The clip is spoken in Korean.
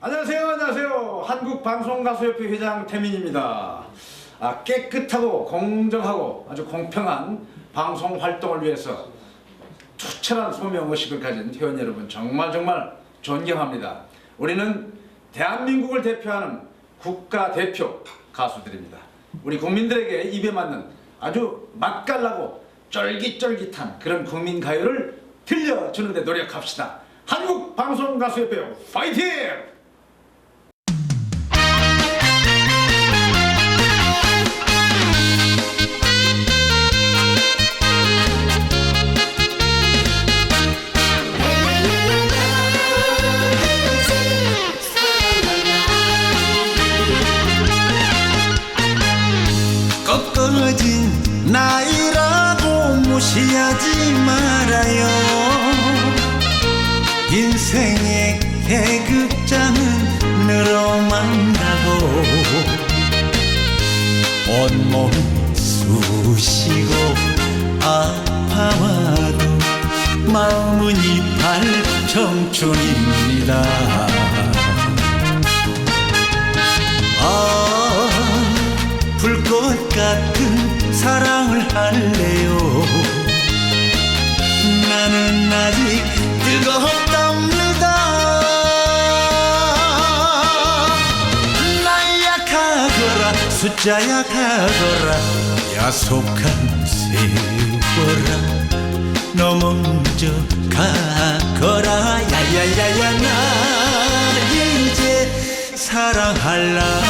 안녕하세요, 안녕하세요. 한국방송가수협회 회장 태민입니다. 아, 깨끗하고 공정하고 아주 공평한 방송 활동을 위해서 투철한 소명 의식을 가진 회원 여러분 정말 정말 존경합니다. 우리는 대한민국을 대표하는 국가 대표 가수들입니다. 우리 국민들에게 입에 맞는 아주 맛깔나고 쫄깃쫄깃한 그런 국민 가요를 들려주는데 노력합시다. 한국 방송 가수협회 파이팅! 꺾어진 나이라고 무시하지 말아요. 인생의 계급장은 늘어만 가고 온몸 쑤시고 아파와도 마음은 이팔 청춘입 불꽃 같은 사랑을 할래요. 나는 아직 뜨겁답니다. 나 약하거라 숫자 약하거라 야속한 세월아 너 먼저 가거라. 야야야야 나 이제 사랑할라